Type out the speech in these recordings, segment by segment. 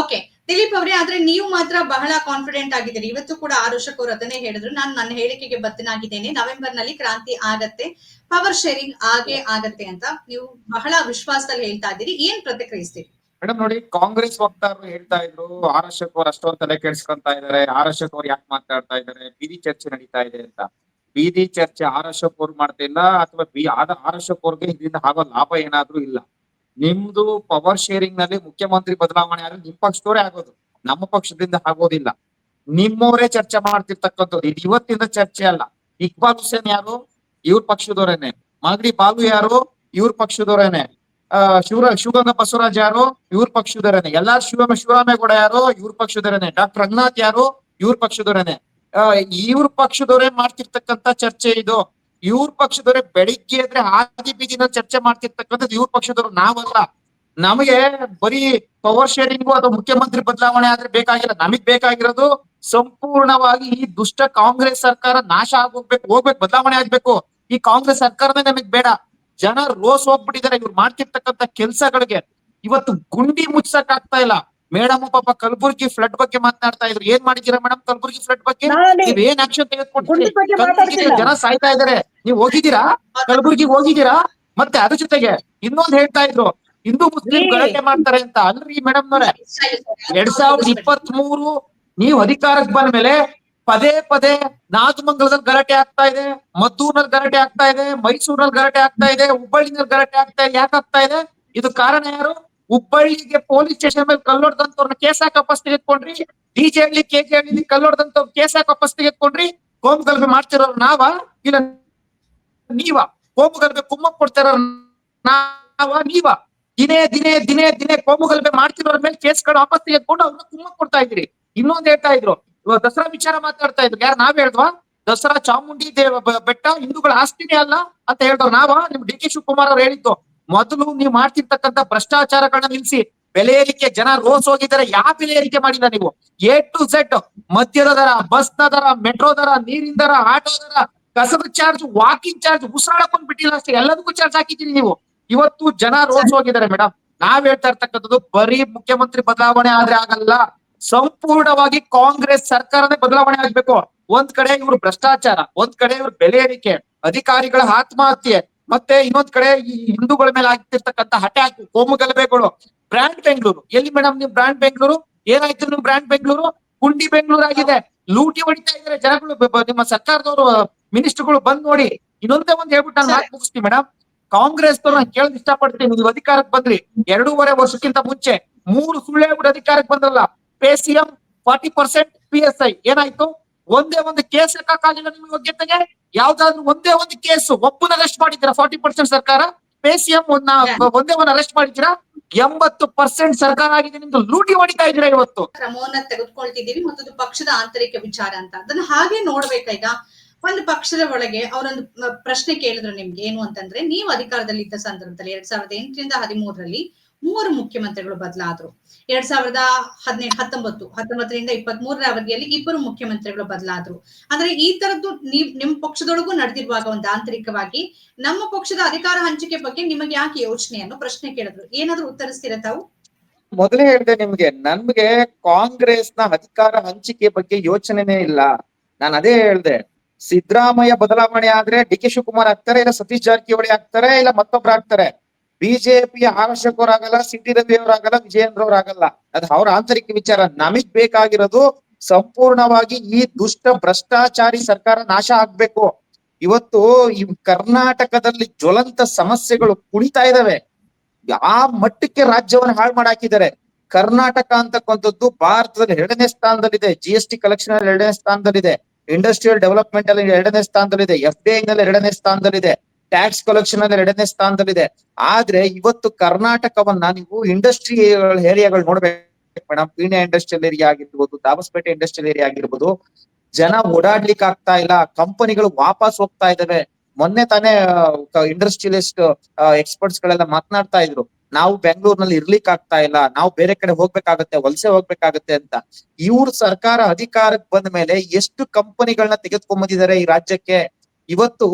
Okay Dilip ಅವರೇ, ಆದ್ರೆ ನೀವು ಮಾತ್ರ ಬಹಳ ಕಾನ್ಫಿಡೆಂಟ್ ಆಗಿದ್ದೀರಿ. ಇವತ್ತು ಕೂಡ ಆರುಷಕ್ ಅವರು ಅದನ್ನೇ ಹೇಳಿದ್ರು. ನಾನು ನನ್ನ ಹೇಳಿಕೆಗೆ ಬದ್ಧನಾಗಿದ್ದೇನೆ. ನವೆಂಬರ್ನಲ್ಲಿ ಕ್ರಾಂತಿ ಆಗತ್ತೆ. ಪವರ್ ಶೇರಿಂಗ್ ಆಗೇ ಆಗತ್ತೆ ಅಂತ ನೀವು ಬಹಳ ವಿಶ್ವಾಸದಲ್ಲಿ ಹೇಳ್ತಾ ಇದ್ದೀರಿ. ಏನ್ ಪ್ರತಿಕ್ರಿಯಿಸ್ತೀರಿ? ಮೇಡಮ್, ನೋಡಿ, ಕಾಂಗ್ರೆಸ್ ವಕ್ತಾರರು ಹೇಳ್ತಾ ಇದ್ರು ಆರ್ ಎಸ್ ಅವ್ರು ಅಷ್ಟೊಂದು ತಲೆ ಕೆಡಿಸ್ಕೊಂತಾ ಇದಾರೆ ಆರ್ ಎಸ್ ಅವ್ರು ಯಾಕೆ ಮಾತಾಡ್ತಾ ಇದಾರೆ ಬೀದಿ ಚರ್ಚೆ ನಡೀತಾ ಇದೆ ಅಂತ. ಬೀದಿ ಚರ್ಚೆ ಆರ್ ಎಸ್ ಅವ್ರು ಮಾಡ್ತಿಲ್ಲ ಅಥವಾ ಬಿ ಆರ್ ಎಸ್ ಅವ್ರಿಗೆ ಇದರಿಂದ ಆಗೋ ಲಾಭ ಏನಾದ್ರೂ ಇಲ್ಲ. ನಿಮ್ದು ಪವರ್ ಶೇರಿಂಗ್ನಲ್ಲಿ ಮುಖ್ಯಮಂತ್ರಿ ಬದಲಾವಣೆ ಆದ್ರೆ ನಿಮ್ ಪಕ್ಷದವರೇ ಆಗೋದು. ನಮ್ಮ ಪಕ್ಷದಿಂದ ಆಗೋದಿಲ್ಲ. ನಿಮ್ಮವರೇ ಚರ್ಚೆ ಮಾಡ್ತಿರ್ತಕ್ಕಂಥದ್ದು ಇದು ಇವತ್ತಿನ ಚರ್ಚೆ ಅಲ್ಲ. ಇಕ್ಬಾಲ್ ಹುಸೇನ್ ಯಾರು? ಇವ್ರ ಪಕ್ಷದವರೇನೆ. ಮಾಗಡಿ ಬಾಲು ಯಾರು? ಇವ್ರ ಪಕ್ಷದವರೇನೆ. ಶಿವರ, ಶಿವಗಂಗ ಬಸವರಾಜ್ ಯಾರು? ಇವ್ರ ಪಕ್ಷದವರೇನೆ. ಎಲ್ಲಾರು ಶಿವ ಶಿವರಾಮೇಗೌಡ ಯಾರು? ಇವ್ರ ಪಕ್ಷದವರೇನೆ. ಡಾಕ್ಟರ್ ರಂಗನಾಥ್ ಯಾರು? ಇವ್ರ ಪಕ್ಷದವರೇನೆ. ಇವ್ರ ಪಕ್ಷದವರೇ ಮಾಡ್ತಿರ್ತಕ್ಕಂತ ಚರ್ಚೆ ಇದು. ಇವ್ರ ಪಕ್ಷದವ್ರೆ ಬೆಳಿಗ್ಗೆ ಎದ್ರೆ ಹಾಗೆ ಬೀದಿನ ಚರ್ಚೆ ಮಾಡ್ತಿರ್ತಕ್ಕಂಥದ್ದು ಇವ್ರ ಪಕ್ಷದವ್ರು, ನಾವಲ್ಲ. ನಮಗೆ ಬರೀ ಪವರ್ ಶೇರಿಂಗು ಅಥವಾ ಮುಖ್ಯಮಂತ್ರಿ ಬದಲಾವಣೆ ಆದ್ರೆ ಬೇಕಾಗಿಲ್ಲ. ನಮಗ್ ಬೇಕಾಗಿರೋದು ಸಂಪೂರ್ಣವಾಗಿ ಈ ದುಷ್ಟ ಕಾಂಗ್ರೆಸ್ ಸರ್ಕಾರ ನಾಶ ಆಗೋಗ್ಬೇಕು, ಹೋಗ್ಬೇಕು, ಬದಲಾವಣೆ ಆಗ್ಬೇಕು. ಈ ಕಾಂಗ್ರೆಸ್ ಸರ್ಕಾರನೇ ನಮಗ್ ಬೇಡ. ಜನ ರೋಸ್ ಹೋಗ್ಬಿಟ್ಟಿದ್ದಾರೆ ಇವ್ರು ಮಾಡ್ತಿರ್ತಕ್ಕಂಥ ಕೆಲ್ಸಗಳಿಗೆ. ಇವತ್ತು ಗುಂಡಿ ಮುಚ್ಚಕ್ ಆಗ್ತಾ ಇಲ್ಲ. ಮೇಡಮ್ ಪಾಪ ಕಲಬುರ್ಗಿ ಫ್ಲಡ್ ಬಗ್ಗೆ ಮಾತನಾಡ್ತಾ ಇದ್ರು. ಏನ್ ಮಾಡಿದೀರಾ ಮೇಡಮ್ ಕಲಬುರ್ಗಿ ಫ್ಲಡ್ ಬಗ್ಗೆ? ನೀವ್ ಏನ್ ಆಕ್ಷನ್ ಮಾತಾಡ್ತಿಲ್ಲ. ಜನ ಸಾಯ್ತಾ ಇದಾರೆ. ನೀವ್ ಹೋಗಿದ್ದೀರಾ? ಕಲಬುರ್ಗಿ ಹೋಗಿದ್ದೀರಾ? ಮತ್ತೆ ಅದ್ರ ಜೊತೆಗೆ ಇನ್ನೊಂದ್ ಹೇಳ್ತಾ ಇದ್ರು. ಹಿಂದೂ ಮುಸ್ಲಿಂ. ಗಲಾಟೆ ಮಾಡ್ತಾರೆ ಅಂತ. ಅಲ್ರಿ ಮೇಡಮ್ ನವ್ರೆ ಎರಡ್ ಸಾವಿರದ ಇಪ್ಪತ್ತ್ ಮೂರು ನೀವು ಅಧಿಕಾರಕ್ಕೆ ಬಂದ ಮೇಲೆ ಪದೇ ಪದೇ ನಾಗಮಂಗಲದಲ್ಲಿ ಗಲಾಟೆ ಆಗ್ತಾ ಇದೆ ಮದ್ದೂರ್ನಲ್ಲಿ ಗಲಾಟೆ ಆಗ್ತಾ ಇದೆ ಮೈಸೂರಲ್ಲಿ ಗಲಾಟೆ ಆಗ್ತಾ ಇದೆ ಹುಬ್ಬಳ್ಳಿನಲ್ಲಿ ಗಲಾಟೆ ಆಗ್ತಾ ಇದೆ. ಯಾಕೆ ಆಗ್ತಾ ಇದೆ? ಇದು ಕಾರಣ ಯಾರು? ಹುಬ್ಬಳ್ಳಿಗೆ ಪೊಲೀಸ್ ಸ್ಟೇಷನ್ ಮೇಲೆ ಕಲ್ಲೊಡ್ದಂತವ್ರನ್ನ ಕೇಸ್ ಹಾಕಿ ವಾಪಸ್ ತೆಗೆದುಕೊಂಡ್ರಿ. ಡಿಜೆ ಹಳ್ಳಿ ಕೆಜೆ ಹಳ್ಳಿ ಕಲ್ಲೊಡ್ದಂತವ್ರ ಕೇಸ್ ಹಾಕಿ ವಾಪಸ್ ತೆಗೆದುಕೊಂಡ್ರಿ. ಕೋಮು ಗಲಭೆ ಮಾಡ್ತಿರೋರು ನಾವ? ಇಲ್ಲ, ನೀವ? ಕೋಮು ಗಲಭೆ ಕುಮ್ಮಕ್ ಕೊಡ್ತಿರೋ ನಾವ? ನೀವ? ದಿನೇ ದಿನೇ ದಿನೇ ದಿನೇ ಕೋಮು ಗಲಭೆ ಮಾಡ್ತಿರೋರ್ ಮೇಲೆ ಕೇಸ್ ಕೇಸ್ಗಳು ವಾಪಸ್ ತೆಗೆದುಕೊಂಡು ಅವ್ರನ್ನ ಕುಮ್ಮಕ್ ಕೊಡ್ತಾ ಇದ್ರಿ. ಇನ್ನೊಂದ್ ಹೇಳ್ತಾ ಇದ್ರು. ಇವಾಗ ದಸರಾ ವಿಚಾರ ಮಾತಾಡ್ತಾ ಇದ್ರು. ಯಾರು, ನಾವ್ ಹೇಳ್ದ್ವಾ? ದಸರಾ ಚಾಮುಂಡಿ ದೇವ ಬೆಟ್ಟ ಹಿಂದೂಗಳ ಆಸ್ತಿನೇ ಅಲ್ಲ ಅಂತ ಹೇಳ್ದವ್ ನಾವ? ನಿಮ್ ಡಿ ಕೆ ಶಿವಕುಮಾರ್ ಅವ್ರು ಹೇಳಿದ್ದು. ಮೊದಲು ನೀವು ಮಾಡ್ತಿರ್ತಕ್ಕಂಥ ಭ್ರಷ್ಟಾಚಾರಗಳನ್ನ ನಿಲ್ಲಿಸಿ ಬೆಲೆ ಏರಿಕೆ ಜನ ರೋಸ್ ಹೋಗಿದ್ದಾರೆ, ಯಾವ ಬೆಲೆ ಏರಿಕೆ ಮಾಡಿಲ್ಲ ನೀವು? ಎ ಟು ಝೆಡ್ ಮದ್ಯದ ದರ ಬಸ್ನ ದರ, ಮೆಟ್ರೋ ದರ, ನೀರಿನ ದರ, ಆಟೋ ದರ, ಕಸದ ಚಾರ್ಜ್ ವಾಕಿಂಗ್ ಚಾರ್ಜ್ ಉಸಿರಾಡಕೊಂಡ್ ಬಿಟ್ಟಿಲ್ಲ ಅಷ್ಟೇ, ಎಲ್ಲದಕ್ಕೂ ಚಾರ್ಜ್ ಹಾಕಿದ್ದೀರಿ ನೀವು. ಇವತ್ತು ಜನ ರೋಸ್ ಹೋಗಿದ್ದಾರೆ ಮೇಡಮ್ ನಾವ್ ಹೇಳ್ತಾ ಇರ್ತಕ್ಕಂಥದ್ದು, ಬರೀ ಮುಖ್ಯಮಂತ್ರಿ ಬದಲಾವಣೆ ಆದ್ರೆ ಆಗಲ್ಲ. ಸಂಪೂರ್ಣವಾಗಿ ಕಾಂಗ್ರೆಸ್ ಸರ್ಕಾರನೇ ಬದಲಾವಣೆ ಆಗ್ಬೇಕು. ಒಂದ್ ಕಡೆ ಇವ್ರು ಭ್ರಷ್ಟಾಚಾರ, ಒಂದ್ ಕಡೆ ಇವ್ರು ಬೆಲೆ ಏರಿಕೆ, ಅಧಿಕಾರಿಗಳ ಆತ್ಮಹತ್ಯೆ ಮತ್ತೆ ಇನ್ನೊಂದ್ ಕಡೆ ಈ ಹಿಂದೂಗಳ ಮೇಲೆ ಆಗ್ತಿರ್ತಕ್ಕಂಥ ಅಟ್ಯಾಕ್ ಕೋಮು ಗಲಭೆಗಳು. ಬ್ರ್ಯಾಂಡ್ ಬೆಂಗಳೂರು. ಎಲ್ಲಿ ಮೇಡಮ್ ನಿಮ್ ಬ್ರ್ಯಾಂಡ್ ಬೆಂಗಳೂರು? ಏನಾಯ್ತು ನಿಮ್ ಬ್ರ್ಯಾಂಡ್ ಬೆಂಗಳೂರು? ಕುಂಡಿ ಬೆಂಗಳೂರು ಆಗಿದೆ. ಲೂಟಿ ಹೊಡಿತಾ ಇದ್ರೆ ಜನಗಳು. ನಿಮ್ಮ ಸರ್ಕಾರದವರು, ಮಿನಿಸ್ಟರ್ಗಳು ಬಂದ್ ನೋಡಿ. ಇನ್ನೊಂದೇ ಒಂದ್ ಹೇಳ್ಬಿಟ್ಟು ನಾನು ಮಾತು ಮುಗಿಸ್ತೀನಿ ಮೇಡಮ್ ಕಾಂಗ್ರೆಸ್ ನಾನು ಕೇಳಕ್ ಇಷ್ಟಪಡ್ತೀನಿ. ನೀವು ಅಧಿಕಾರಕ್ಕೆ ಬಂದ್ರಿ. ಎರಡೂವರೆ ವರ್ಷಕ್ಕಿಂತ ಮುಂಚೆ ಮೂರು ಸುಳ್ಳೇ ಹೇಳ್ಬಿಟ್ಟು ಅಧಿಕಾರಕ್ಕೆ ಬಂದ್ರಲ್ಲ. Pay CM forty percent P S I. ಏನಾಯ್ತು? ಒಂದೇ ಒಂದು ಕೇಸ್ ಹಾಕಕ್ಕಾಗಿಲ್ಲ ನಿಮ್ಗೆ ಯೋಗ್ಯತೆಗೆ ಯಾವ್ದಾದ್ರು ಒಂದೇ ಒಂದು ಕೇಸ್ ಒಬ್ಬನ ಅರೆಸ್ಟ್ ಮಾಡಿದ್ದೀರಾ? ಫಾರ್ಟಿ ಪರ್ಸೆಂಟ್ ಸರ್ಕಾರ? ಪೇಸಿಎಂ ಒಂದ್ ಒಂದೇ ಒಂದು ಅರೆಸ್ಟ್ ಮಾಡಿದ್ದೀರಾ? ಎಂಬತ್ತು ಪರ್ಸೆಂಟ್ ಸರ್ಕಾರ ಆಗಿದೆ ನಿಮ್ದು ಲೂಟಿ ಹೊಡಿತಾ ಇದ್ದೀರಾ ಇವತ್ತು? ಕ್ರಮವನ್ನ ತೆಗೆದುಕೊಳ್ತಿದ್ದೀವಿ ಮತ್ತೊಂದು ಪಕ್ಷದ ಆಂತರಿಕ ವಿಚಾರ ಅಂತ. ಅದನ್ನ ಹಾಗೆ ನೋಡ್ಬೇಕಾಗ. ಒಂದು ಪಕ್ಷದ ಒಳಗೆ ಅವರೊಂದು ಪ್ರಶ್ನೆ ಕೇಳಿದ್ರು ನಿಮ್ಗೆ ಏನು ಅಂತಂದ್ರೆ ನೀವು ಅಧಿಕಾರದಲ್ಲಿ ಇದ್ದ ಸಂದರ್ಭದಲ್ಲಿ ಎರಡ್ ಸಾವಿರದ ಎಂಟರಿಂದ ಹದಿಮೂರರಲ್ಲಿ ಮೂವರು ಮುಖ್ಯಮಂತ್ರಿಗಳು ಬದಲಾದ್ರು. ಎರಡ್ ಸಾವಿರದ ಹದಿನೆಂಟು ಹತ್ತೊಂಬತ್ತು, ಹತ್ತೊಂಬತ್ತರಿಂದ ಇಪ್ಪತ್ತ್ ಮೂರರ ಅವಧಿಯಲ್ಲಿ ಇಬ್ಬರು ಮುಖ್ಯಮಂತ್ರಿಗಳು ಬದಲಾದ್ರು. ಅಂದ್ರೆ ಈ ತರದ್ದು ನೀವ್ ನಿಮ್ ಪಕ್ಷದೊಳಗೂ ನಡೆದಿರುವಾಗ ಒಂದು ಆಂತರಿಕವಾಗಿ ನಮ್ಮ ಪಕ್ಷದ ಅಧಿಕಾರ ಹಂಚಿಕೆ ಬಗ್ಗೆ ನಿಮಗೆ ಯಾಕೆ ಯೋಚನೆ ಅನ್ನೋ ಪ್ರಶ್ನೆ ಕೇಳಿದ್ರು? ಏನಾದ್ರು ಉತ್ತರಿಸ್ತೀರಾ ತಾವು? ಮೊದಲೇ ಹೇಳಿದೆ ನಿಮ್ಗೆ ನನ್ಗೆ ಕಾಂಗ್ರೆಸ್ನ ಅಧಿಕಾರ ಹಂಚಿಕೆ ಬಗ್ಗೆ ಯೋಚನೆನೇ ಇಲ್ಲ. ನಾನು ಅದೇ ಹೇಳ್ದೆ, ಸಿದ್ದರಾಮಯ್ಯ ಬದಲಾವಣೆ ಆದ್ರೆ ಡಿ ಕೆ ಶಿವಕುಮಾರ್ ಆಗ್ತಾರೆ ಇಲ್ಲ ಸತೀಶ್ ಜಾರಕಿಹೊಳಿ ಆಗ್ತಾರೆ ಇಲ್ಲ ಮತ್ತೊಬ್ರು ಆಗ್ತಾರೆ. ಬಿಜೆಪಿಯ ಆಗಲ್ಲ ಸಿಟಿ ರವಿ ಅವರಾಗಲ್ಲ ವಿಜಯೇಂದ್ರ ಆಗಲ್ಲ ಅದು ಅವ್ರ ಆಂತರಿಕ ವಿಚಾರ. ನಮಗ್ ಬೇಕಾಗಿರೋದು ಸಂಪೂರ್ಣವಾಗಿ ಈ ದುಷ್ಟ ಭ್ರಷ್ಟಾಚಾರಿ ಸರ್ಕಾರ ನಾಶ ಆಗ್ಬೇಕು. ಇವತ್ತು ಈ ಕರ್ನಾಟಕದಲ್ಲಿ ಜ್ವಲಂತ ಸಮಸ್ಯೆಗಳು ಕುಣಿತಾ ಇದಾವೆ. ಆ ಮಟ್ಟಕ್ಕೆ ರಾಜ್ಯವನ್ನು ಹಾಳು ಮಾಡಾಕಿದ್ದಾರೆ. ಕರ್ನಾಟಕ ಅಂತಕ್ಕಂಥದ್ದು ಭಾರತದಲ್ಲಿ ಎರಡನೇ ಸ್ಥಾನದಲ್ಲಿದೆ. ಜಿ ಎಸ್ ಟಿ ಕಲೆಕ್ಷನ್ ಅಲ್ಲಿ ಎರಡನೇ ಸ್ಥಾನದಲ್ಲಿದೆ. ಇಂಡಸ್ಟ್ರಿಯಲ್ ಡೆವಲಪ್ಮೆಂಟ್ ಅಲ್ಲಿ ಎರಡನೇ ಸ್ಥಾನದಲ್ಲಿದೆ. ಎಫ್ ಡಿ ಐ ನಲ್ಲಿ ಎರಡನೇ ಸ್ಥಾನದಲ್ಲಿದೆ. ಟ್ಯಾಕ್ಸ್ ಕಲೆಕ್ಷನ್ ಅಂದ್ರೆ ಎರಡನೇ ಸ್ಥಾನದಲ್ಲಿದೆ. ಆದ್ರೆ ಇವತ್ತು ಕರ್ನಾಟಕವನ್ನ ನೀವು ಇಂಡಸ್ಟ್ರಿ ಏರಿಯಾಗಳು ನೋಡ್ಬೇಕು ಮೇಡಮ್ ಪೀಣ್ಯ ಇಂಡಸ್ಟ್ರಿಯಲ್ ಏರಿಯಾ ಆಗಿರ್ಬೋದು, ದಾಬಸ್ಪೇಟೆ ಇಂಡಸ್ಟ್ರಿಯಲ್ ಏರಿಯಾ ಆಗಿರ್ಬೋದು. ಜನ ಓಡಾಡ್ಲಿಕ್ಕೆ ಆಗ್ತಾ ಇಲ್ಲ. ಕಂಪನಿಗಳು ವಾಪಸ್ ಹೋಗ್ತಾ ಇದಾವೆ. ಮೊನ್ನೆ ತಾನೇ ಇಂಡಸ್ಟ್ರಿಯಲಿಸ್ಟ್ ಎಕ್ಸ್ಪರ್ಟ್ಸ್ ಗಳೆಲ್ಲ ಮಾತನಾಡ್ತಾ ಇದ್ರು. ನಾವು ಬೆಂಗಳೂರಿನಲ್ಲಿ ಇರ್ಲಿಕ್ಕೆ ಆಗ್ತಾ ಇಲ್ಲ. ನಾವು ಬೇರೆ ಕಡೆ ಹೋಗ್ಬೇಕಾಗತ್ತೆ, ವಲಸೆ ಹೋಗ್ಬೇಕಾಗತ್ತೆ ಅಂತ. ಇವ್ರ ಸರ್ಕಾರ ಅಧಿಕಾರಕ್ಕೆ ಬಂದ ಮೇಲೆ ಎಷ್ಟು ಕಂಪನಿಗಳನ್ನ ತೆಗೆದುಕೊಂಬಂದಿದ್ದಾರೆ ಈ ರಾಜ್ಯಕ್ಕೆ? ಇವತ್ತು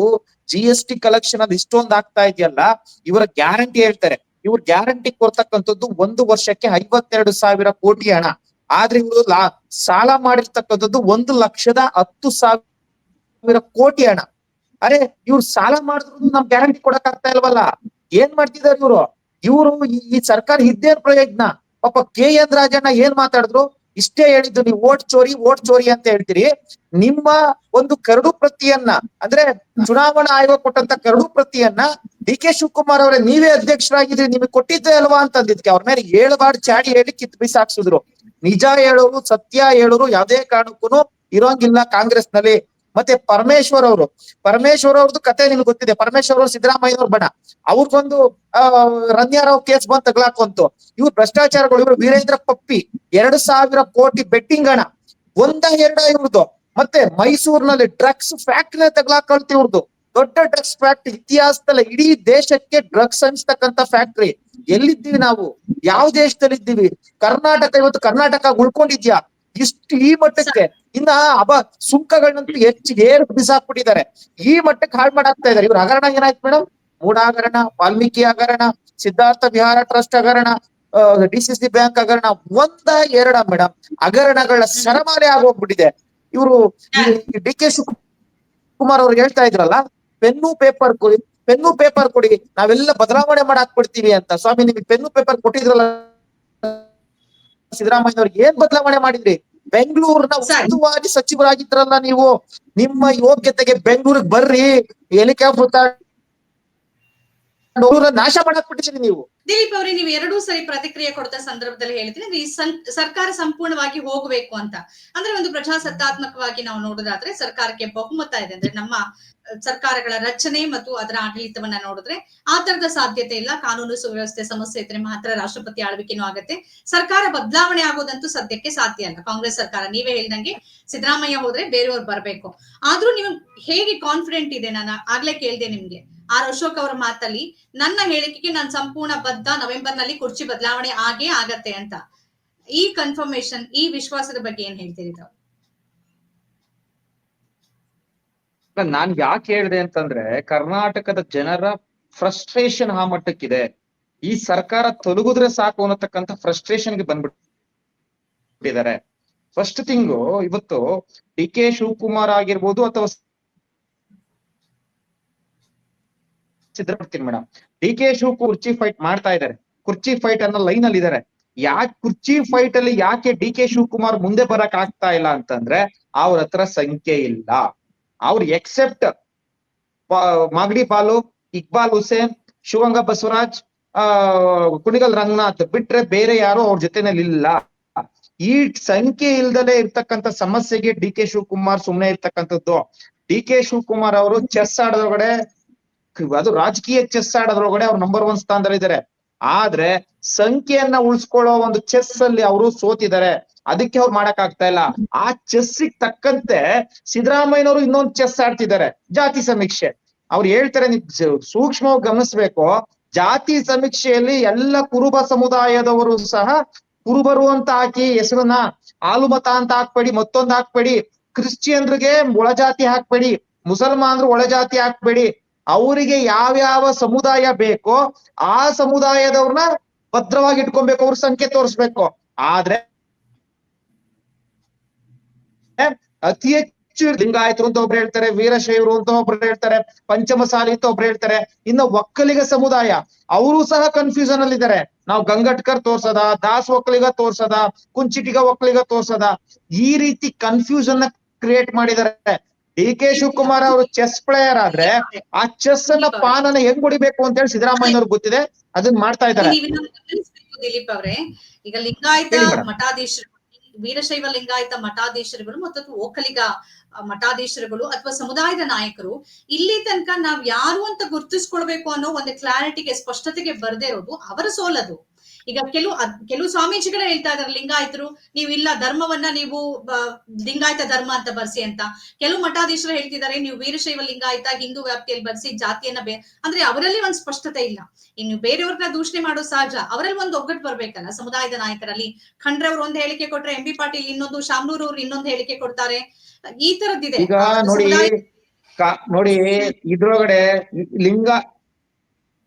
ಜಿ ಎಸ್ ಟಿ ಕಲೆಕ್ಷನ್ ಅಲ್ಲಿ ಇಷ್ಟೊಂದು ಆಗ್ತಾ ಇದೆಯಲ್ಲ, ಇವರ ಗ್ಯಾರಂಟಿ ಹೇಳ್ತಾರೆ. ಇವ್ರು ಗ್ಯಾರಂಟಿ ಕೊಡ್ತಕ್ಕಂಥದ್ದು ಒಂದು ವರ್ಷಕ್ಕೆ ಐವತ್ತೆರಡು ಸಾವಿರ ಕೋಟಿ ಹಣ. ಆದ್ರೆ ಇವರು ಸಾಲ ಮಾಡಿರ್ತಕ್ಕಂಥದ್ದು ಒಂದು ಲಕ್ಷದ ಹತ್ತು ಸಾವಿರ ಕೋಟಿ ಹಣ. ಅರೆ, ಇವ್ರು ಸಾಲ ಮಾಡಿದ್ರು ನಮ್ ಗ್ಯಾರಂಟಿ ಕೊಡಕ್ ಆಗ್ತಾ ಇಲ್ವಲ್ಲ? ಏನ್ ಮಾಡ್ತಿದಾರೆ ಇವರು? ಇವರು ಈ ಸರ್ಕಾರ ಇದ್ದೇನ್ ಪ್ರಯೋಜನ? ಪಾಪ ಕೆ ಎನ್ ರಾಜಣ್ಣ ಏನ್ ಮಾತಾಡಿದ್ರು? ಇಷ್ಟೇ ಹೇಳಿದ್ದು, ನೀವು ಓಟ್ ಚೋರಿ ಓಟ್ ಚೋರಿ ಅಂತ ಹೇಳ್ತೀರಿ. ನಿಮ್ಮ ಒಂದು ಕರಡು ಪ್ರತಿಯನ್ನ, ಅಂದ್ರೆ ಚುನಾವಣಾ ಆಯೋಗ ಕೊಟ್ಟಂತ ಕರಡು ಪ್ರತಿಯನ್ನ ಡಿ ಕೆ ಶಿವಕುಮಾರ್ ಅವರೇ ನೀವೇ ಅಧ್ಯಕ್ಷರಾಗಿದ್ರಿ, ನಿಮಗೆ ಕೊಟ್ಟಿದ್ದೆ ಅಲ್ವಾ ಅಂತಂದಿದ್ಕೆ ಅವ್ರ ಮೇಲೆ ಹೇಳಬಾರ್ದು ಚಾಡಿ ಹೇಳಿ ಕಿತ್ ಬಿಸಾಕ್ಸಿದ್ರು. ನಿಜ ಹೇಳೋರು, ಸತ್ಯ ಹೇಳೋರು ಯಾವುದೇ ಕಾರಣಕ್ಕೂ ಇರೋಂಗಿಲ್ಲ ಕಾಂಗ್ರೆಸ್ನಲ್ಲಿ ಮತ್ತೆ ಪರಮೇಶ್ವರ್ ಅವರು, ಪರಮೇಶ್ವರ್ ಅವ್ರದ್ದು ಕತೆ ನಿಮ್ಗೆ ಗೊತ್ತಿದೆ, ಪರಮೇಶ್ವರ್ ಅವರು ಸಿದ್ದರಾಮಯ್ಯನವ್ರ ಬಣ. ಅವ್ರಿಗೊಂದು ರನ್ಯಾರಾವ್ ಕೇಸ್ ಬಂದ್ ತಗ್ಲಾಕೊಂತು ಇವ್ರು ಭ್ರಷ್ಟಾಚಾರಗಳು, ಇವರು ವೀರೇಂದ್ರ ಪಪ್ಪಿ, ಎರಡು ಸಾವಿರ ಕೋಟಿ ಬೆಟ್ಟಿಂಗ್ ಹಣ, ಒಂದ ಎರಡ ಇವ್ರದ್ದು ಮತ್ತೆ ಮೈಸೂರಿನಲ್ಲಿ ಡ್ರಗ್ಸ್ ಫ್ಯಾಕ್ಟ್ರಿ ತಗ್ಲಾಕೊಳ್ತಿ ಇವ್ರದ್ದು ದೊಡ್ಡ ಡ್ರಗ್ಸ್ ಫ್ಯಾಕ್ಟ್ರಿ ಇತಿಹಾಸದಲ್ಲ ಇಡೀ ದೇಶಕ್ಕೆ ಡ್ರಗ್ಸ್ ಅನ್ಸ್ತಕ್ಕಂತ ಫ್ಯಾಕ್ಟ್ರಿ ಎಲ್ಲಿದ್ದೀವಿ ನಾವು? ಯಾವ ದೇಶದಲ್ಲಿ ಇದ್ದೀವಿ ಕರ್ನಾಟಕ ಇವತ್ತು ಕರ್ನಾಟಕ ಉಳ್ಕೊಂಡಿದ್ಯಾ? ಇಷ್ಟು ಈ ಮಟ್ಟಕ್ಕೆ. ಇನ್ನ ಅಬ ಸುಂಕಗಳನ್ನಂತೂ ಹೆಚ್ಚು ಏರ್ ಬಿಸಾಕ್ಬಿಟ್ಟಿದ್ದಾರೆ. ಈ ಮಟ್ಟಕ್ಕೆ ಹಾಳು ಮಾಡಾಕ್ತಾ ಇದಾರೆ ಇವ್ರ ಹಗರಣ ಏನಾಯ್ತು ಮೇಡಮ್ ಮೂಡಾಗರಣ ವಾಲ್ಮೀಕಿ ಹಗರಣ, ಸಿದ್ಧಾರ್ಥ ವಿಹಾರ ಟ್ರಸ್ಟ್ ಹಗರಣ ಡಿ ಸಿ ಸಿ ಬ್ಯಾಂಕ್ ಹಗರಣ, ಒಂದ, ಎರಡ ಮೇಡಮ್ ಹಗರಣಗಳ ಸರಮಾಲೆ ಆಗೋಗ್ಬಿಟ್ಟಿದೆ. ಇವರು ಡಿ ಕೆ ಶಿವಕುಮಾರ್ ಅವ್ರು ಹೇಳ್ತಾ ಇದ್ರಲ್ಲ ಪೆನ್ನು ಪೇಪರ್ ಕೊಡಿ ಪೆನ್ನು ಪೇಪರ್ ಕೊಡಿ ನಾವೆಲ್ಲ ಬದಲಾವಣೆ ಮಾಡಿ ಬಿಡ್ತೀವಿ ಅಂತ. ಸ್ವಾಮಿ ನಿಮಗೆ ಪೆನ್ನು ಪೇಪರ್ ಕೊಟ್ಟಿದ್ರಲ್ಲ ಸಿದ್ದರಾಮಯ್ಯ ಅವ್ರಿಗೆ ಏನ್ ಬದಲಾವಣೆ ಮಾಡಿದ್ರಿ? ಬೆಂಗಳೂರಿನ. ಉಸ್ತುವಾರಿ ಸಚಿವರಾಗಿದ್ರಲ್ಲ ನೀವು. ನಿಮ್ಮ ಯೋಗ್ಯತೆಗೆ ಬೆಂಗಳೂರಿಗೆ ಬರ್ರಿ ಹೆಲಿಕಾಪ್ಟರ್ ನಾಶ ಮಾಡಾಕ್ಬಿಟ್ಟಿದ್ರಿ ನೀವು. ದಿಲೀಪ್ ಅವರೇ, ನೀವು ಎರಡೂ ಸರಿ ಪ್ರತಿಕ್ರಿಯೆ ಕೊಡ್ತಾ ಸಂದರ್ಭದಲ್ಲಿ ಹೇಳಿದ್ರೆ ಈ ಸರ್ಕಾರ ಸಂಪೂರ್ಣವಾಗಿ ಹೋಗಬೇಕು ಅಂತ. ಅಂದ್ರೆ ಒಂದು ಪ್ರಜಾಸತ್ತಾತ್ಮಕವಾಗಿ ನಾವು ನೋಡೋದಾದ್ರೆ ಸರ್ಕಾರಕ್ಕೆ ಬಹುಮತ ಇದೆ. ಅಂದ್ರೆ ನಮ್ಮ ಸರ್ಕಾರಗಳ ರಚನೆ ಮತ್ತು ಅದರ ಆಡಳಿತವನ್ನ ನೋಡಿದ್ರೆ ಆ ತರದ ಸಾಧ್ಯತೆ ಇಲ್ಲ. ಕಾನೂನು ಸುವ್ಯವಸ್ಥೆ ಸಮಸ್ಯೆ ಇದ್ರೆ ಮಾತ್ರ ರಾಷ್ಟ್ರಪತಿ ಆಳ್ವಿಕೆನೂ ಆಗತ್ತೆ. ಸರ್ಕಾರ ಬದಲಾವಣೆ ಆಗೋದಂತೂ ಸದ್ಯಕ್ಕೆ ಸಾಧ್ಯ ಅಲ್ಲ. ಕಾಂಗ್ರೆಸ್ ಸರ್ಕಾರ, ನೀವೇ ಹೇಳಿದಂಗೆ ಸಿದ್ದರಾಮಯ್ಯ ಹೋದ್ರೆ ಬೇರೆಯವ್ರು ಬರ್ಬೇಕು. ಆದ್ರೂ ನೀವು ಹೇಗೆ ಕಾನ್ಫಿಡೆಂಟ್ ಇದೆ? ನಾನು ಆಗ್ಲೇ ಕೇಳಿದೆ ನಿಮ್ಗೆ. ಆರ್ ಅಶೋಕ್ ಅವರ ಮಾತಲ್ಲಿ, ನನ್ನ ಹೇಳಿಕೆಗೆ ನಾನು ಸಂಪೂರ್ಣ ಬದ್ಧ ನವೆಂಬರ್ನಲ್ಲಿ ಕುರ್ಚಿ ಬದಲಾವಣೆ ಆಗೇ ಆಗತ್ತೆ ಅಂತ. ಈ ಕನ್ಫರ್ಮೇಶನ್ ಈ ವಿಶ್ವಾಸದ ಬಗ್ಗೆ ಏನ್ ಹೇಳ್ತೀರಿ ತಾವು? ನಾನ್ ಯಾಕೆ ಹೇಳಿದೆ ಅಂತಂದ್ರೆ, ಕರ್ನಾಟಕದ ಜನರ ಫ್ರಸ್ಟ್ರೇಷನ್ ಆ ಮಟ್ಟಕ್ಕಿದೆ. ಈ ಸರ್ಕಾರ ತೊಲಗಿದ್ರೆ ಸಾಕು ಅನ್ನತಕ್ಕಂತ ಫ್ರಸ್ಟ್ರೇಷನ್ಗೆ ಬಂದ್ಬಿಟ್ಟಿದ್ದಾರೆ. ಫಸ್ಟ್ ತಿಂಗು ಇವತ್ತು ಡಿ ಕೆ ಶಿವಕುಮಾರ್ ಆಗಿರ್ಬೋದು ಅಥವಾ ಸಿದ್ದರಾಮಯ್ಯ ಮೇಡಮ್ ಡಿ ಕೆ ಶಿವಕು ಕುರ್ಚಿ ಫೈಟ್ ಮಾಡ್ತಾ ಇದ್ದಾರೆ. ಕುರ್ಚಿ ಫೈಟ್ ಅನ್ನೋ ಲೈನ್ ಅಲ್ಲಿ ಇದಾರೆ ಯಾಕೆ ಕುರ್ಚಿ ಫೈಟ್ ಅಲ್ಲಿ ಯಾಕೆ ಡಿ ಕೆ ಶಿವಕುಮಾರ್ ಮುಂದೆ ಬರಕ್ ಆಗ್ತಾ ಇಲ್ಲ ಅಂತಂದ್ರೆ ಅವ್ರ ಹತ್ರ ಸಂಖ್ಯೆ ಇಲ್ಲ. ಅವ್ರು ಎಕ್ಸೆಪ್ಟ್ ಮಾಗಡಿ ಪಾಲು ಇಕ್ಬಾಲ್ ಹುಸೇನ್, ಶಿವಂಗ ಬಸವರಾಜ್, ಆ, ಕುಣಿಗಲ್ ರಂಗನಾಥ್ ಬಿಟ್ರೆ ಬೇರೆ ಯಾರು ಅವ್ರ ಜೊತೆನಲ್ಲಿ ಇಲ್ಲ. ಈ ಸಂಖ್ಯೆ ಇಲ್ದಲೆ ಇರ್ತಕ್ಕಂಥ ಸಮಸ್ಯೆಗೆ ಡಿ ಕೆ ಶಿವಕುಮಾರ್ ಸುಮ್ನೆ ಇರ್ತಕ್ಕಂಥದ್ದು. ಡಿ ಕೆ ಶಿವಕುಮಾರ್ ಅವರು ಚೆಸ್ ಆಡೋದ್ರೊಳಗಡೆ ಅದು ರಾಜಕೀಯ ಚೆಸ್ ಆಡೋದ್ರೊಳಗಡೆ ಅವ್ರು ನಂಬರ್ ಒನ್ ಸ್ಥಾನದಲ್ಲಿ ಇದ್ದಾರೆ ಆದ್ರೆ ಸಂಖ್ಯೆಯನ್ನ ಉಳಿಸ್ಕೊಳ್ಳೋ ಒಂದು ಚೆಸ್ ಅಲ್ಲಿ ಅವರು ಸೋತಿದ್ದಾರೆ ಅದಕ್ಕೆ ಅವ್ರು ಮಾಡಕ್ ಆಗ್ತಾ ಇಲ್ಲ. ಆ ಚೆಸ್ಸಿಗೆ ತಕ್ಕಂತೆ ಸಿದ್ದರಾಮಯ್ಯನವರು ಇನ್ನೊಂದು ಚೆಸ್ ಆಡ್ತಿದ್ದಾರೆ ಜಾತಿ ಸಮೀಕ್ಷೆ. ಅವ್ರು ಹೇಳ್ತಾರೆ ಸೂಕ್ಷ್ಮವಾಗಿ ಗಮನಿಸ್ಬೇಕು. ಜಾತಿ ಸಮೀಕ್ಷೆಯಲ್ಲಿ ಎಲ್ಲ ಕುರುಬ ಸಮುದಾಯದವರು ಸಹ ಕುರುಬರು ಅಂತ ಹಾಕಿ ಹೆಸರನ್ನ ಆಲುಮತ ಅಂತ ಹಾಕ್ಬೇಡಿ, ಮತ್ತೊಂದು ಹಾಕ್ಬೇಡಿ. ಕ್ರಿಶ್ಚಿಯನ್ರಿಗೆ ಒಳಜಾತಿ ಹಾಕ್ಬೇಡಿ, ಮುಸಲ್ಮಾನರು ಒಳಜಾತಿ ಹಾಕ್ಬೇಡಿ. ಅವರಿಗೆ ಯಾವ್ಯಾವ ಸಮುದಾಯ ಬೇಕೋ ಆ ಸಮುದಾಯದವ್ರನ್ನ ಭದ್ರವಾಗಿ ಇಟ್ಕೊಬೇಕು ಅವ್ರ ಸಂಖ್ಯೆ ತೋರಿಸ್ಬೇಕು. ಆದ್ರೆ ಅತಿ ಹೆಚ್ಚು ಲಿಂಗಾಯತರು ಅಂತ ಒಬ್ರು ಹೇಳ್ತಾರೆ, ವೀರಶೈವರು ಅಂತ ಒಬ್ರು ಹೇಳ್ತಾರೆ, ಪಂಚಮಸಾಲಿ ಅಂತ ಒಬ್ರು ಹೇಳ್ತಾರೆ. ಇನ್ನು ಒಕ್ಕಲಿಗ ಸಮುದಾಯ, ಅವರು ಸಹ ಕನ್ಫ್ಯೂಷನ್ ಅಲ್ಲಿ ಇದ್ದಾರೆ. ನಾವು ಗಂಗಟ್ಕರ್ ತೋರ್ಸದ, ದಾಸ್ ಒಕ್ಕಲಿಗ ತೋರ್ಸದ, ಕುಂಚಿಟಿಗ ಒಕ್ಕಲಿಗ ತೋರ್ಸದ, ಈ ರೀತಿ ಕನ್ಫ್ಯೂಷನ್ ಕ್ರಿಯೇಟ್ ಮಾಡಿದ್ದಾರೆ. ಡಿ ಕೆ ಶಿವಕುಮಾರ್ ಅವರು ಚೆಸ್ ಪ್ಲೇಯರ್ ಆದ್ರೆ ಆ ಚೆಸ್ ಅನ್ನ ಪಾನನ ಹೆಂಗ್ ಹೊಡಿಬೇಕು ಅಂತ ಹೇಳಿ ಸಿದ್ದರಾಮಯ್ಯ ಅವ್ರಿಗೆ ಗೊತ್ತಿದೆ. ಅದನ್ನ ಮಾಡ್ತಾ ಇದ್ದಾರೆ. ದಿಲೀಪ್ ಅವರೇ. ಈಗ ಲಿಂಗಾಯತ ಮಠಾಧೀಶರು ವೀರಶೈವ ಲಿಂಗಾಯತ ಮಠಾಧೀಶರುಗಳು ಮತ್ತು ಓಕಲಿಗ ಮಠಾಧೀಶರುಗಳು ಅಥವಾ ಸಮುದಾಯದ ನಾಯಕರು ಇಲ್ಲಿ ತನಕ ನಾವ್ ಯಾರು ಅಂತ ಗುರ್ತಿಸ್ಕೊಳ್ಬೇಕು ಅನ್ನೋ ಒಂದು ಕ್ಲಾರಿಟಿಗೆ ಸ್ಪಷ್ಟತೆಗೆ ಬರ್ದೇ ಇರೋದು ಅವರ ಸೋಲದು. ಈಗ ಕೆಲವು ಕೆಲವು ಸ್ವಾಮೀಜಿಗಳೇ ಹೇಳ್ತಾ ಇದಾರೆ ಲಿಂಗಾಯತರು ನೀವು ಇಲ್ಲ ಧರ್ಮವನ್ನ ನೀವು ಲಿಂಗಾಯತ ಧರ್ಮ ಅಂತ ಬರ್ಸಿ ಅಂತ. ಕೆಲವು ಮಠಾಧೀಶರು ಹೇಳ್ತಿದ್ದಾರೆ ನೀವು ವೀರಶೈವ ಲಿಂಗಾಯತ ಹಿಂದೂ ವ್ಯಾಪ್ತಿಯಲ್ಲಿ ಬರ್ಸಿ ಜಾತಿಯನ್ನ ಬೇ ಅಂದ್ರೆ ಅವರಲ್ಲಿ ಒಂದ್ ಸ್ಪಷ್ಟತೆ ಇಲ್ಲ. ಇನ್ನು ಬೇರೆಯವ್ರನ್ನ ದೂಷಣೆ ಮಾಡೋ ಸಹಜ ಅವರಲ್ಲಿ ಒಂದು ಒಗ್ಗಟ್ಟು ಬರ್ಬೇಕಲ್ಲ ಸಮುದಾಯದ ನಾಯಕರಲ್ಲಿ. ಖಂಡ್ರೆ ಅವರು ಒಂದ್ ಹೇಳಿಕೆ ಕೊಟ್ರೆ ಎಂ ಬಿ ಪಾಟೀಲ್ ಇನ್ನೊಂದು ಶಾಮನೂರ್ ಅವ್ರು ಇನ್ನೊಂದು ಹೇಳಿಕೆ ಕೊಡ್ತಾರೆ. ಈ ತರದ್ದಿದೆ. ನೋಡಿ ಇದ್ರೊಳಗಡೆ ಲಿಂಗ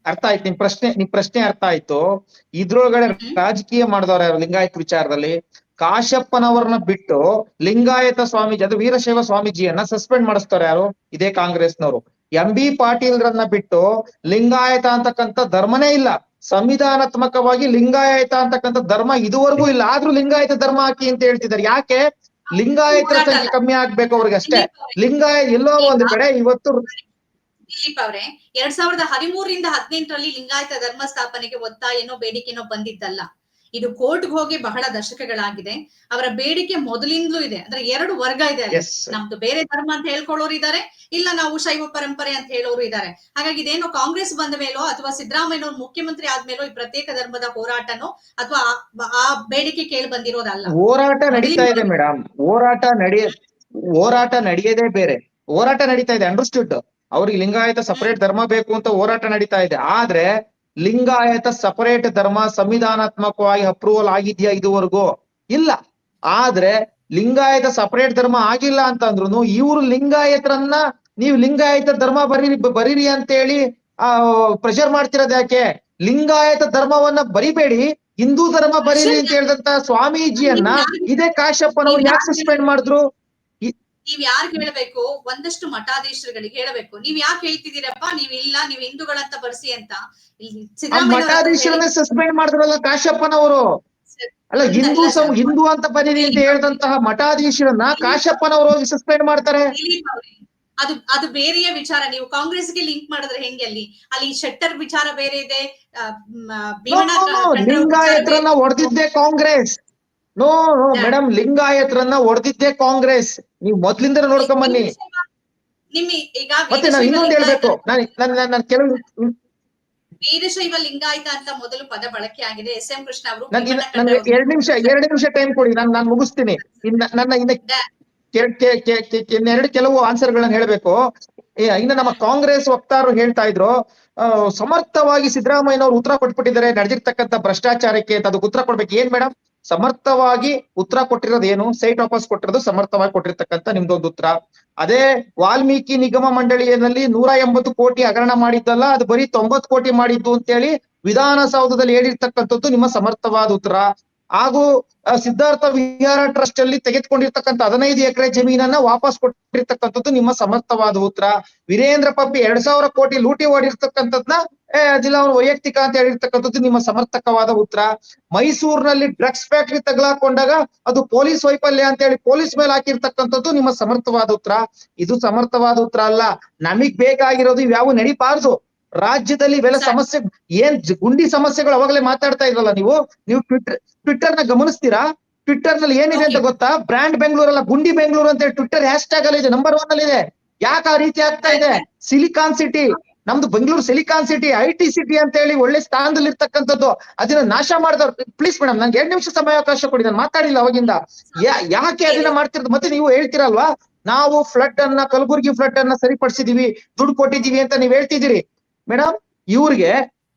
ಅರ್ಥ ಆಯ್ತು ನಿಮ್ ಪ್ರಶ್ನೆ ನಿಮ್ ಪ್ರಶ್ನೆ ಅರ್ಥ ಆಯ್ತು. ಇದ್ರೊಳಗಡೆ ರಾಜಕೀಯ ಮಾಡಿದವ್ರ ಯಾರು ಲಿಂಗಾಯತ್ ವಿಚಾರದಲ್ಲಿ? ಕಾಶಪ್ಪನವರನ್ನ ಬಿಟ್ಟು ಲಿಂಗಾಯತ ಸ್ವಾಮೀಜಿ ಅದು ವೀರಶೈವ ಸ್ವಾಮೀಜಿಯನ್ನ ಸಸ್ಪೆಂಡ್ ಮಾಡಿಸ್ತಾರೆ ಯಾರು? ಇದೇ ಕಾಂಗ್ರೆಸ್ನವರು. ಎಂ ಬಿ ಪಾಟೀಲ್ರನ್ನ ಬಿಟ್ಟು ಲಿಂಗಾಯತ ಅಂತಕ್ಕಂಥ ಧರ್ಮನೇ ಇಲ್ಲ. ಸಂವಿಧಾನಾತ್ಮಕವಾಗಿ ಲಿಂಗಾಯತ ಅಂತಕ್ಕಂಥ ಧರ್ಮ ಇದುವರೆಗೂ ಇಲ್ಲ. ಆದ್ರೂ ಲಿಂಗಾಯತ ಧರ್ಮ ಹಾಕಿ ಅಂತ ಹೇಳ್ತಿದ್ದಾರೆ. ಯಾಕೆ? ಲಿಂಗಾಯತರ ಸಂಖ್ಯೆ ಕಮ್ಮಿ ಆಗ್ಬೇಕು ಅವ್ರಿಗೆ ಅಷ್ಟೇ ಲಿಂಗಾಯ ಎಲ್ಲೋ ಒಂದು ಕಡೆ ಇವತ್ತು ದಿಲೀಪ್ ಅವರೇ ಎರಡ್ ಸಾವಿರದ ಹದಿಮೂರರಿಂದ ಹದಿನೆಂಟರಲ್ಲಿ ಲಿಂಗಾಯತ ಧರ್ಮ ಸ್ಥಾಪನೆಗೆ ಒತ್ತಾಯನೋ ಬೇಡಿಕೆನೋ ಬಂದಿದ್ದಲ್ಲ. ಇದು ಕೋರ್ಟ್ಗೆ ಹೋಗಿ ಬಹಳ ದಶಕಗಳಾಗಿದೆ. ಅವರ ಬೇಡಿಕೆ ಮೊದಲಿಂದಲೂ ಇದೆ. ಅಂದ್ರೆ ಎರಡು ವರ್ಗ ಇದೆ. ನಮ್ದು ಬೇರೆ ಧರ್ಮ ಅಂತ ಹೇಳ್ಕೊಳ್ಳೋರು ಇದ್ದಾರೆ ಇಲ್ಲ ನಾವು ಶೈವ ಪರಂಪರೆ ಅಂತ ಹೇಳೋರು ಇದ್ದಾರೆ ಹಾಗಾಗಿ ಇದೇನೋ ಕಾಂಗ್ರೆಸ್ ಬಂದ ಮೇಲೋ ಅಥವಾ ಸಿದ್ದರಾಮಯ್ಯ ಮುಖ್ಯಮಂತ್ರಿ ಆದ್ಮೇಲೋ ಈ ಪ್ರತ್ಯೇಕ ಧರ್ಮದ ಹೋರಾಟನೋ ಅಥವಾ ಆ- ಆ ಬೇಡಿಕೆ ಕೇಳಿ ಬಂದಿರೋದಲ್ಲ? ಹೋರಾಟ ನಡೀತಾ ಇದೆ ಮೇಡಮ್ ಹೋರಾಟ ನಡೆಯ ಹೋರಾಟ ನಡೆಯದೇ ಬೇರೆ. ಹೋರಾಟ ನಡೀತಾ ಇದೆ ಅಂಡರ್ಸ್ಟುಡ್ ಅವ್ರಿಗೆ ಲಿಂಗಾಯತ ಸಪರೇಟ್ ಧರ್ಮ ಬೇಕು ಅಂತ ಹೋರಾಟ ನಡೀತಾ ಇದೆ. ಆದ್ರೆ ಲಿಂಗಾಯತ ಸಪರೇಟ್ ಧರ್ಮ ಸಂವಿಧಾನಾತ್ಮಕವಾಗಿ ಅಪ್ರೂವಲ್ ಆಗಿದ್ಯಾ ಇದುವರೆಗೂ? ಇಲ್ಲ. ಆದ್ರೆ ಲಿಂಗಾಯತ ಸಪರೇಟ್ ಧರ್ಮ ಆಗಿಲ್ಲ ಅಂತಂದ್ರು ಇವ್ರು ಲಿಂಗಾಯತರನ್ನ ನೀವು ಲಿಂಗಾಯತ ಧರ್ಮ ಬರೀರಿ ಬರೀರಿ ಅಂತೇಳಿ ಆ ಪ್ರೆಷರ್ ಮಾಡ್ತಿರೋದ್ ಯಾಕೆ? ಲಿಂಗಾಯತ ಧರ್ಮವನ್ನ ಬರಿಬೇಡಿ. ಹಿಂದೂ ಧರ್ಮ ಬರೀರಿ ಅಂತ ಹೇಳಿದಂತ ಸ್ವಾಮೀಜಿಯನ್ನ ಇದೇ ಕಾಶಪ್ಪನವ್ರು ಯಾಕೆ ಸಸ್ಪೆಂಡ್ ಮಾಡಿದ್ರು? ನೀವ್ ಯಾರ್ಗ್ ಹೇಳ್ಬೇಕು? ಒಂದಷ್ಟು ಮಠಾಧೀಶರುಗಳಿಗೆ ಹೇಳಬೇಕು. ನೀವ್ ಯಾಕೆ ಹೇಳ್ತಿದ್ದೀರಪ್ಪ? ನೀವ್ ಇಲ್ಲ ನೀವ್ ಹಿಂದೂಗಳಂತ ಬರ್ಸಿ ಅಂತ. ಮಠಾಧೀಶರನ್ನ ಸಸ್ಪೆಂಡ್ ಮಾಡಿದ್ರಲ್ಲ ಕಾಶಪ್ಪನವರು? ಅಲ್ಲ ಹಿಂದೂ ಸಮ ಹಿಂದೂ ಅಂತ ಬರೀರಿ ಅಂತ ಹೇಳಿದಂತಹ ಮಠಾಧೀಶರನ್ನ ಕಾಶಪ್ಪನವರು ಹೋಗಿ ಸಸ್ಪೆಂಡ್ ಮಾಡ್ತಾರೆ? ಅದು ಅದು ಬೇರೆಯ ವಿಚಾರ. ನೀವು ಕಾಂಗ್ರೆಸ್ಗೆ ಲಿಂಕ್ ಮಾಡಿದ್ರೆ ಹೆಂಗೆ ಅಲ್ಲಿ? ಅಲ್ಲಿ ಶೆಟ್ಟರ್ ವಿಚಾರ ಬೇರೆ ಇದೆ. ಲಿಂಗಾಯತರನ್ನ ಹೊಡೆದಿದ್ದೆ ಕಾಂಗ್ರೆಸ್. No no. ಮೇಡಮ್ ಲಿಂಗಾಯತರನ್ನ ಹೊಡೆದಿದ್ದೆ ಕಾಂಗ್ರೆಸ್. ನೀವು ಮೊದ್ಲಿಂದ ನೋಡ್ಕೊಂಡ್ ಬನ್ನಿ ಮತ್ತೆ ನಾನು ಇನ್ನೊಂದು ಹೇಳ್ಬೇಕು. ನಾನು ಕೆಲವು ವೀರಶೈವ ಲಿಂಗಾಯತ ಅಂತ ಮೊದಲು ಪದ ಬಳಕೆ ಆಗಿದೆ. ಎಸ್ ಎಂ ಕೃಷ್ಣ ಅವರು ನನ್ಗೆ ಎರಡ್ ನಿಮಿಷ ಎರಡ್ ನಿಮಿಷ ಟೈಮ್ ಕೊಡಿ. ನಾನು ನಾನು ಮುಗಿಸ್ತೀನಿ. ಇನ್ನ ನನ್ನ ಇನ್ನ ಇನ್ನೆರಡು ಕೆಲವು ಆನ್ಸರ್ ಗಳನ್ನ ಹೇಳ್ಬೇಕು. ಇನ್ನು ನಮ್ಮ ಕಾಂಗ್ರೆಸ್ ವಕ್ತಾರರು ಹೇಳ್ತಾ ಇದ್ರು ಸಮರ್ಥವಾಗಿ ಸಿದ್ದರಾಮಯ್ಯನವರು ಉತ್ತರ ಕೊಟ್ಬಿಟ್ಟಿದ್ದಾರೆ. ನಡೆದಿರ್ತಕ್ಕಂಥ ಭ್ರಷ್ಟಾಚಾರಕ್ಕೆ ಅಂತ ಅದಕ್ಕೆ ಉತ್ತರ ಕೊಡ್ಬೇಕು. ಏನ್ ಮೇಡಮ್ ಸಮರ್ಥವಾಗಿ ಉತ್ತರ ಕೊಟ್ಟಿರೋದು ಏನು? ಸೈಟ್ ವಾಪಸ್ ಕೊಟ್ಟಿರೋದು ಸಮರ್ಥವಾಗಿ ಕೊಟ್ಟಿರ್ತಕ್ಕಂಥ ನಿಮ್ದೊಂದು ಉತ್ತರ. ಅದೇ ವಾಲ್ಮೀಕಿ ನಿಗಮ ಮಂಡಳಿಯಲ್ಲಿ ನೂರ ಎಂಬತ್ತು ಕೋಟಿ ಹಗರಣ ಮಾಡಿದ್ದಲ್ಲ, ಅದು ಬರೀ ತೊಂಬತ್ತು ಕೋಟಿ ಮಾಡಿದ್ದು ಅಂತೇಳಿ ವಿಧಾನಸೌಧದಲ್ಲಿ ಹೇಳಿರ್ತಕ್ಕಂಥದ್ದು ನಿಮ್ಮ ಸಮರ್ಥವಾದ ಉತ್ತರ. ಹಾಗೂ ಸಿದ್ಧಾರ್ಥ ವಿಹಾರ ಟ್ರಸ್ಟ್ ಅಲ್ಲಿ ತೆಗೆದುಕೊಂಡಿರ್ತಕ್ಕಂಥ ಹದಿನೈದು ಎಕರೆ ಜಮೀನನ್ನ ವಾಪಸ್ ಕೊಟ್ಟಿರ್ತಕ್ಕಂಥದ್ದು ನಿಮ್ಮ ಸಮರ್ಥವಾದ ಉತ್ತರ. ವೀರೇಂದ್ರ ಪಪ್ಪಿ ಎರಡ್ ಸಾವಿರ ಕೋಟಿ ಲೂಟಿ ಹೊಡಿರ್ತಕ್ಕಂಥದ್ನ ಏ ಅದಿಲ್ಲ ಅವ್ರು ವೈಯಕ್ತಿಕ ಅಂತ ಹೇಳಿರ್ತಕ್ಕಂಥದ್ದು ನಿಮ್ಮ ಸಮರ್ಥಕವಾದ ಉತ್ತರ. ಮೈಸೂರಿನಲ್ಲಿ ಡ್ರಗ್ಸ್ ಫ್ಯಾಕ್ಟರಿ ತಗಲಾಕೊಂಡಾಗ ಅದು ಪೊಲೀಸ್ ವೈಫಲ್ಯ ಅಂತ ಹೇಳಿ ಪೊಲೀಸ್ ಮೇಲೆ ಹಾಕಿರ್ತಕ್ಕಂಥದ್ದು ನಿಮ್ಮ ಸಮರ್ಥವಾದ ಉತ್ತರ. ಇದು ಸಮರ್ಥವಾದ ಉತ್ತರ ಅಲ್ಲ. ನಮಗ್ ಬೇಕಾಗಿರೋದು ಇವ್ಯಾವು ನಡಿಬಾರ್ದು. ರಾಜ್ಯದಲ್ಲಿ ಇವೆಲ್ಲ ಸಮಸ್ಯೆ ಏನ್ ಗುಂಡಿ ಸಮಸ್ಯೆಗಳು ಅವಾಗಲೇ ಮಾತಾಡ್ತಾ ಇದ್ರಲ್ಲ ನೀವು? ನೀವು ಟ್ವಿಟರ್ ಟ್ವಿಟ್ಟರ್ನ ಗಮನಿಸ್ತೀರಾ? ಟ್ವಿಟರ್ನಲ್ಲಿ ಏನಿದೆ ಅಂತ. ಗೊತ್ತಾ? ಬ್ರ್ಯಾಂಡ್ ಬೆಂಗಳೂರಲ್ಲ ಗುಂಡಿ ಬೆಂಗಳೂರು ಅಂತ ಹೇಳಿ ಟ್ವಿಟ್ಟರ್ ಹ್ಯಾಶ್ ಟ್ಯಾಗ್ ಅಲ್ಲಿ ಇದೆ ನಂಬರ್ ಒನ್ ಅಲ್ಲಿ ಇದೆ ಯಾಕೆ ಆ ರೀತಿ ಆಗ್ತಾ ಇದೆ? Silicon city. ನಮ್ದು Bengaluru silicon city, I T city ಅಂತ ಹೇಳಿ ಒಳ್ಳೆ ಸ್ಥಾನದಲ್ಲಿ ಇರ್ತಕ್ಕಂಥದ್ದು ಅದನ್ನ ನಾಶ ಮಾಡಿದವ್ರು. ಪ್ಲೀಸ್ ಮೇಡಮ್ ನಂಗೆ ಎರಡ್ ನಿಮಿಷ ಸಮಯಾವಕಾಶ ಕೊಡಿ, ನಾನು ಮಾತಾಡಿಲ್ಲ ಅವಾಗಿಂದ. ಯಾಕೆ ಅದನ್ನ ಮಾಡ್ತಿರೋದು? ಮತ್ತೆ ನೀವು ಹೇಳ್ತಿರಲ್ವಾ? ನಾವು ಫ್ಲಡ್ ಅನ್ನ, ಕಲಬುರಗಿ ಫ್ಲಡ್ ಅನ್ನ ಸರಿಪಡಿಸಿದೀವಿ, ದುಡ್ಡು ಕೊಟ್ಟಿದೀವಿ ಅಂತ ನೀವ್ ಹೇಳ್ತಿದ್ದೀರಿ. ಮೇಡಮ್ ಇವ್ರಿಗೆ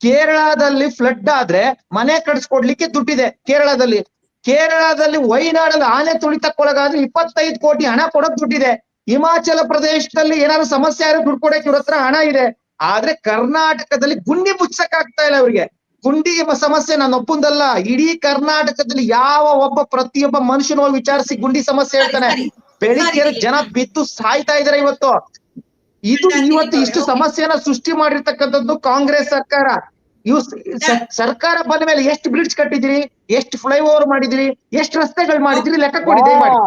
ಕೇರಳದಲ್ಲಿ ಫ್ಲಡ್ ಆದ್ರೆ ಮನೆ ಕಟ್ಸ್ಕೊಡ್ಲಿಕ್ಕೆ ದುಡ್ಡಿದೆ ಕೇರಳದಲ್ಲಿ. ಕೇರಳದಲ್ಲಿ ವೈನಾಡಲ್ಲಿ ಆನೆ ತುಳಿತಕ್ಕೊಳಗಾದ್ರೆ ಇಪ್ಪತ್ತೈದು ಕೋಟಿ ಹಣ ಕೊಡೋಕ್ ದುಡ್ಡಿದೆ. ಹಿಮಾಚಲ ಪ್ರದೇಶದಲ್ಲಿ ಏನಾದ್ರು ಸಮಸ್ಯೆ ಆದ್ರೆ ದುಡ್ಡು ಕೊಡಕ್ಕೆ ಇವ್ರ ಹತ್ರ ಹಣ ಇದೆ. ಆದ್ರೆ ಕರ್ನಾಟಕದಲ್ಲಿ ಗುಂಡಿ ಮುಚ್ಚಕ್ ಆಗ್ತಾ ಇಲ್ಲ ಅವ್ರಿಗೆ. ಗುಂಡಿ ಎಂಬ ಸಮಸ್ಯೆ ನಾನು ಒಪ್ಪುಂದಲ್ಲ. ಇಡೀ ಕರ್ನಾಟಕದಲ್ಲಿ ಯಾವ ಒಬ್ಬ ಪ್ರತಿಯೊಬ್ಬ ಮನುಷ್ಯನ ಹೋಗಿ ವಿಚಾರಿಸಿ ಗುಂಡಿ ಸಮಸ್ಯೆ ಹೇಳ್ತಾನೆ. ಬೆಳಿಗ್ಗೆ ಜನ ಬಿದ್ದು ಸಾಯ್ತಾ ಇದಾರೆ ಇವತ್ತು. ಇದು ಇವತ್ತು ಇಷ್ಟು ಸಮಸ್ಯೆನ ಸೃಷ್ಟಿ ಮಾಡಿರ್ತಕ್ಕಂಥದ್ದು ಕಾಂಗ್ರೆಸ್ ಸರ್ಕಾರ. ಇವು ಸರ್ಕಾರ ಬಂದ ಮೇಲೆ ಎಷ್ಟು ಬ್ರಿಡ್ಜ್ ಕಟ್ಟಿದಿರಿ ಎಷ್ಟು ಫ್ಲೈಓವರ್ ಮಾಡಿದಿರಿ ಎಷ್ಟು ರಸ್ತೆಗಳು ಮಾಡಿದಿರಿ ಲೆಕ್ಕ ಕೊಡಿ ದಯಮಾಡಿ.